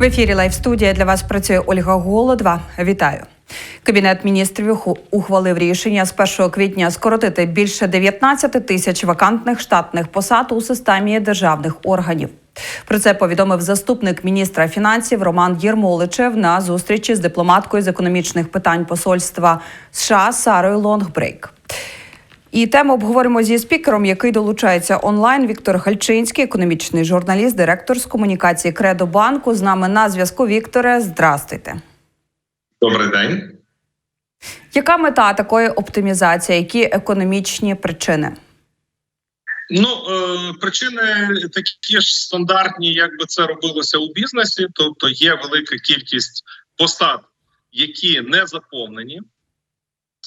В ефірі Лайв студія для вас працює Ольга Голодва. Вітаю. Кабінет міністрів ухвалив рішення з 1 квітня скоротити більше 19 тисяч вакантних штатних посад у системі державних органів. Про це повідомив заступник міністра фінансів Роман Єрмоличев на зустрічі з дипломаткою з економічних питань посольства США Сарою Лонгбрейк. І тему обговоримо зі спікером, який долучається онлайн. Віктор Гальчинський, економічний журналіст, директор з комунікації Кредо банку. З нами на зв'язку. Вікторе, здрастуйте. Добрий день. Яка мета такої оптимізації? Які економічні причини? Ну е, причини такі ж стандартні, як би це робилося у бізнесі. Тобто є велика кількість посад, які не заповнені.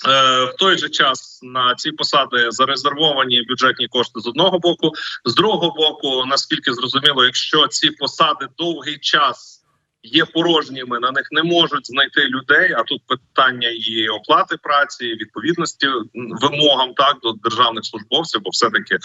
Е, в той же час на ці посади зарезервовані бюджетні кошти з одного боку, з другого боку, наскільки зрозуміло, якщо ці посади довгий час є порожніми, на них не можуть знайти людей. А тут питання і оплати праці, і відповідності вимогам так до державних службовців, бо все таки е,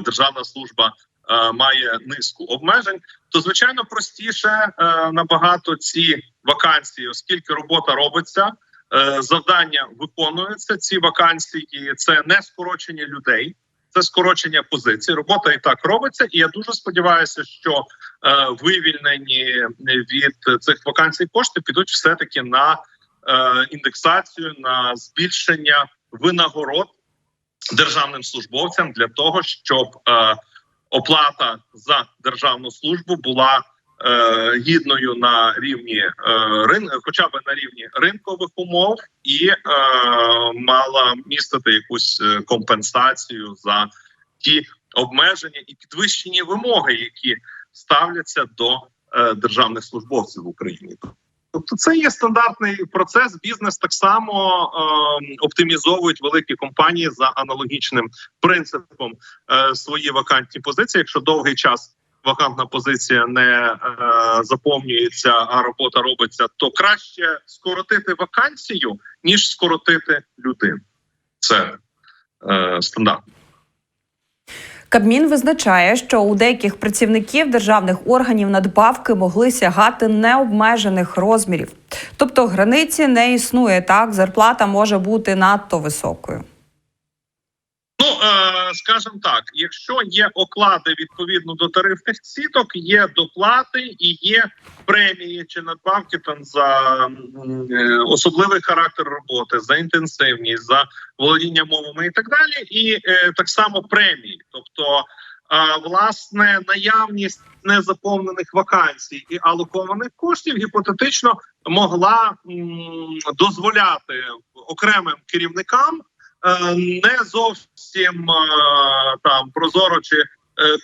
державна служба е, має низку обмежень. То звичайно простіше е, набагато ці вакансії, оскільки робота робиться. Е, завдання виконуються ці вакансії. Це не скорочення людей, це скорочення позицій. Робота і так робиться. І я дуже сподіваюся, що е, вивільнені від цих вакансій кошти підуть все таки на е, індексацію, на збільшення винагород державним службовцям для того, щоб оплата за державну службу була гідною на рівні е, рин, хоча б на рівні ринкових умов, і е, мала містити якусь е, компенсацію за ті обмеження і підвищені вимоги, які ставляться до е, державних службовців в Україні. Тобто, це є стандартний процес. Бізнес так само е, оптимізовують великі компанії за аналогічним принципом е, свої вакантні позиції. Якщо довгий час вакантна позиція не е, заповнюється, а робота робиться, то краще скоротити вакансію ніж скоротити людину. Це е, стандарт. Кабмін визначає, що у деяких працівників державних органів надбавки могли сягати необмежених розмірів, тобто границі не існує. Так, зарплата може бути надто високою. Е, скажімо так, якщо є оклади відповідно до тарифних сіток, є доплати і є премії чи надбавки там за е, особливий характер роботи, за інтенсивність, за володіння мовами і так далі, і е, так само премії, тобто. Власне, наявність незаповнених вакансій і алокованих коштів гіпотетично могла м, дозволяти окремим керівникам не зовсім е, там прозоро чи е,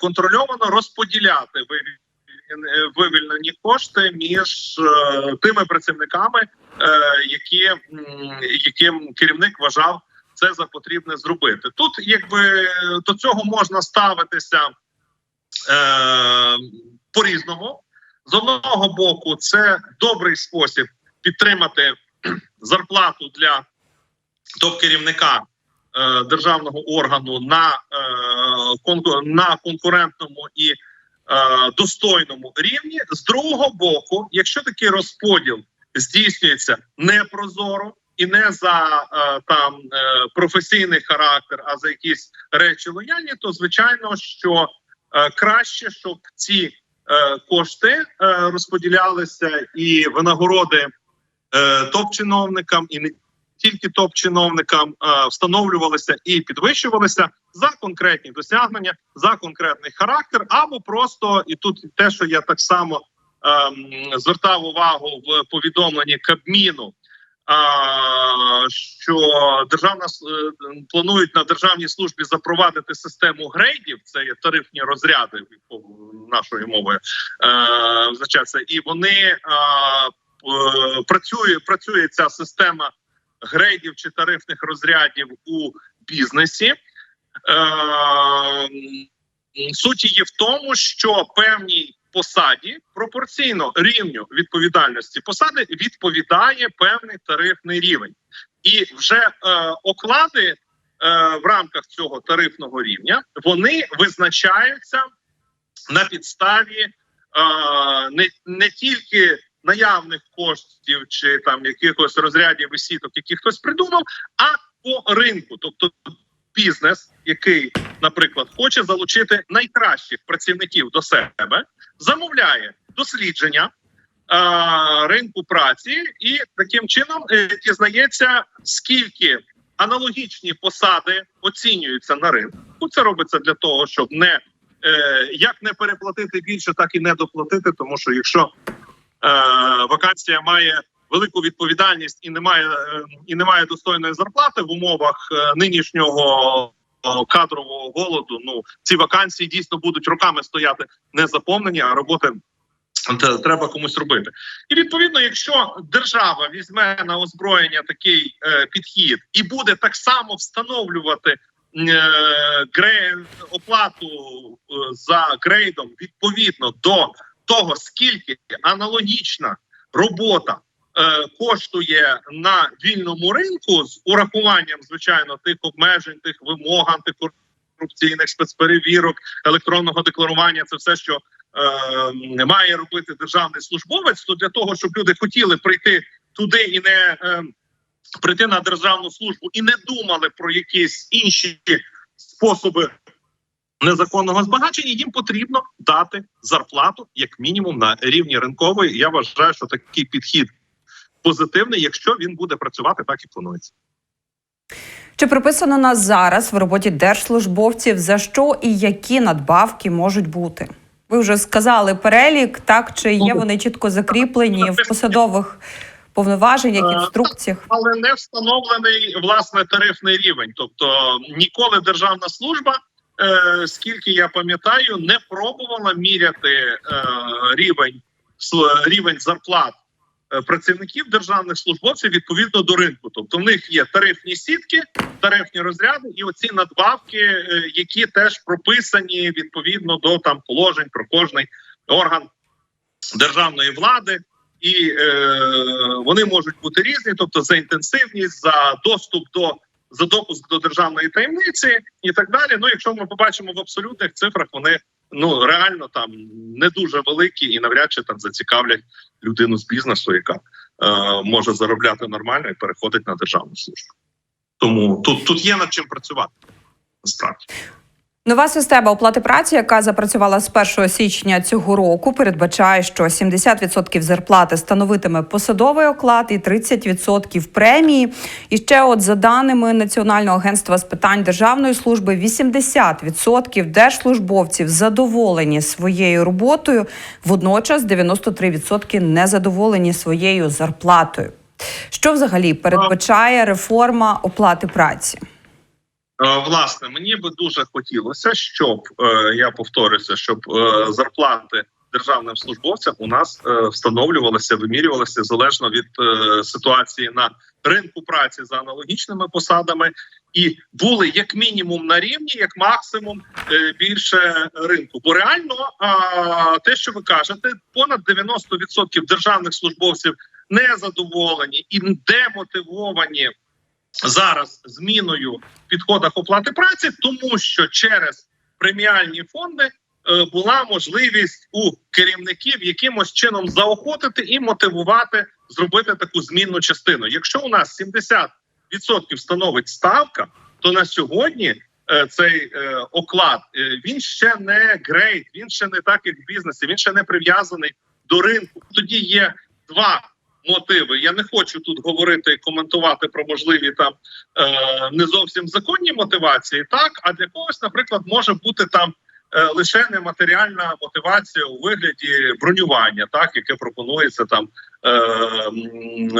контрольовано розподіляти вивільнені- е, кошти між е, тими працівниками, е, які яким керівник вважав це за потрібне зробити. Тут якби до цього можна ставитися е, по-різному. З одного боку, це добрий спосіб підтримати зарплату для топ-керівника е, державного органу на, е, на конкурентному і е, достойному рівні. З другого боку, якщо такий розподіл здійснюється непрозоро і не за там професійний характер, а за якісь речі лояльні, то звичайно, що краще, щоб ці кошти розподілялися і винагороди е, топ-чиновникам і не тільки топ-чиновникам е, встановлювалися і підвищувалися за конкретні досягнення, за конкретний характер, або просто і тут те, що я так само ем, звертав увагу в повідомленні Кабміну. А, що державна е, планують на державній службі запровадити систему грейдів, це є тарифні розряди нашою мовою е, і вони е, працює, працює ця система грейдів чи тарифних розрядів у бізнесі. Е, суть її в тому, що певній посаді пропорційно рівню відповідальності посади відповідає певний тарифний рівень, і вже е, оклади е, в рамках цього тарифного рівня вони визначаються на підставі. е, не, не тільки наявних коштів чи там якихось розрядів і сіток, які хтось придумав, а по ринку, тобто бізнес, який, наприклад, хоче залучити найкращих працівників до себе, замовляє дослідження ринку праці і таким чином е, дізнається, скільки аналогічні посади оцінюються на ринку. Це робиться для того, щоб не е, як не переплатити більше, так і не доплатити, тому що якщо вакансія має велику відповідальність і немає е, і немає достойної зарплати в умовах е, нинішнього е, кадрового голоду. Ну ці вакансії дійсно будуть роками стояти не заповнені, а роботи треба комусь робити. І відповідно, якщо держава візьме на озброєння такий е, підхід і буде так само встановлювати е, оплату е, за грейдом відповідно до того, скільки аналогічна робота е, коштує на вільному ринку з урахуванням, звичайно, тих обмежень, тих вимог антикорупційних спецперевірок, електронного декларування, це все, що е, має робити державний службовець, то для того, щоб люди хотіли прийти туди і не е, прийти на державну службу і не думали про якісь інші способи незаконного збагачення, їм потрібно дати зарплату як мінімум на рівні ринкової. Я вважаю, що такий підхід позитивний, якщо він буде працювати, так і планується. Чи прописано нас зараз в роботі держслужбовців за що і які надбавки можуть бути? Ви вже сказали перелік, так чи є вони чітко закріплені в посадових повноваженнях, інструкціях? але не встановлений власне тарифний рівень. Тобто ніколи державна служба, е, скільки я пам'ятаю, не пробувала міряти е, рівень рівень зарплат е, працівників державних службовців відповідно до ринку. Тобто в них є тарифні сітки, тарифні розряди і оці надбавки, е, які теж прописані відповідно до там положень про кожний орган державної влади і е, вони можуть бути різні, тобто за інтенсивність, за доступ до за допуск до державної таємниці і так далі. Ну, якщо ми побачимо в абсолютних цифрах, вони ну реально там не дуже великі і навряд чи там зацікавлять людину з бізнесу, яка е, може заробляти нормально і переходить на державну службу. Тому тут, тут є над чим працювати насправді. Нова система оплати праці, яка запрацювала з 1 січня цього року, передбачає, що 70% зарплати становитиме посадовий оклад і 30% премії. І ще, от за даними Національного агентства з питань державної служби, 80% держслужбовців задоволені своєю роботою. Водночас 93% незадоволені своєю зарплатою. Що взагалі передбачає реформа оплати праці? Е, Власне, мені би дуже хотілося, щоб е, я повторюся, щоб е, зарплати державним службовцям у нас встановлювалися, вимірювалися залежно від ситуації на ринку праці за аналогічними посадами, і були як мінімум на рівні, як максимум більше ринку. Бо реально, те, що ви кажете, понад 90% державних службовців не задоволені і демотивовані зараз зміною в підходах оплати праці, тому що через преміальні фонди е, була можливість у керівників якимось чином заохотити і мотивувати зробити таку змінну частину. Якщо у нас 70% становить ставка, то на сьогодні е, цей е, оклад він ще не грейд, він ще не так, як в бізнесі, він ще не прив'язаний до ринку. Тоді є два мотиви. Я не хочу тут говорити і коментувати про можливі там е, не зовсім законні мотивації, так а для когось, наприклад, може бути там. е, Лише нематеріальна мотивація у вигляді бронювання, так яке пропонується там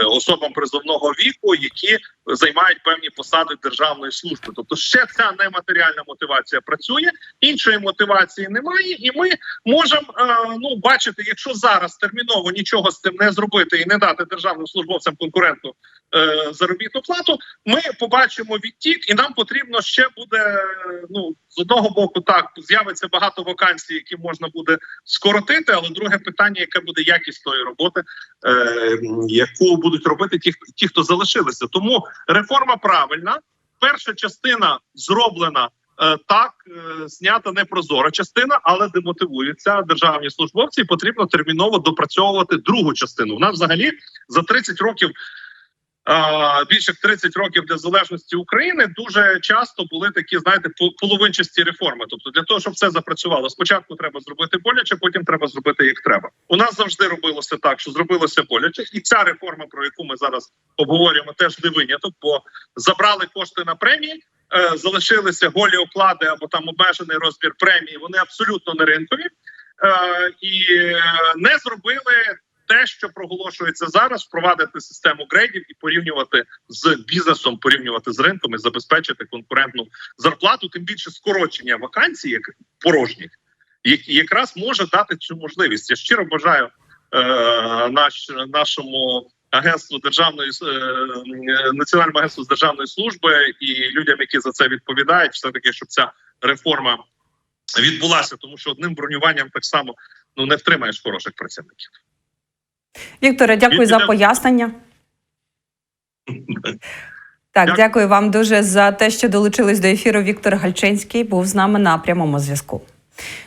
особам призовного віку, які займають певні посади державної служби. Тобто, ще ця нематеріальна мотивація працює, іншої мотивації немає, і ми можемо е, ну бачити, якщо зараз терміново нічого з цим не зробити і не дати державним службовцям конкурентну е, заробітну плату, ми побачимо відтік, і нам потрібно ще буде е, ну з одного боку, так з'явиться багато вакансій, які можна буде скоротити. Але друге питання, яке буде якість тої роботи, е, яку будуть робити ті, ті, хто залишилися. Тому реформа правильна. Перша частина зроблена е, так е, знята непрозора частина, але демотивуються державні службовці. і Потрібно терміново допрацьовувати другу частину. У нас взагалі за 30 років. Більше як 30 років незалежності України дуже часто були такі, знаєте, половинчасті реформи. Тобто, для того, щоб це запрацювало, спочатку треба зробити боляче, потім треба зробити як треба. У нас завжди робилося так, що зробилося боляче, і ця реформа, про яку ми зараз обговорюємо, теж не виняток, бо забрали кошти на премії, е, залишилися голі оклади або там обмежений розмір премії. Вони абсолютно не ринкові е, і не зробили те, що проголошується зараз, впровадити систему грейдів і порівнювати з бізнесом, порівнювати з ринком і забезпечити конкурентну зарплату, тим більше скорочення вакансій, як порожніх, які якраз може дати цю можливість. Я щиро бажаю е, наш, нашому агентству державної е, національному агентству з державної служби і людям, які за це відповідають, все таки, щоб ця реформа відбулася, тому що одним бронюванням так само ну не втримаєш хороших працівників. Вікторе, дякую за пояснення. Так, Дякую. дякую вам дуже за те, що долучились до ефіру. Віктор Гальчинський був з нами на прямому зв'язку.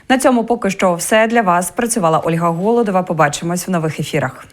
На цьому поки що все для вас. Працювала Ольга Голодова. Побачимось в нових ефірах.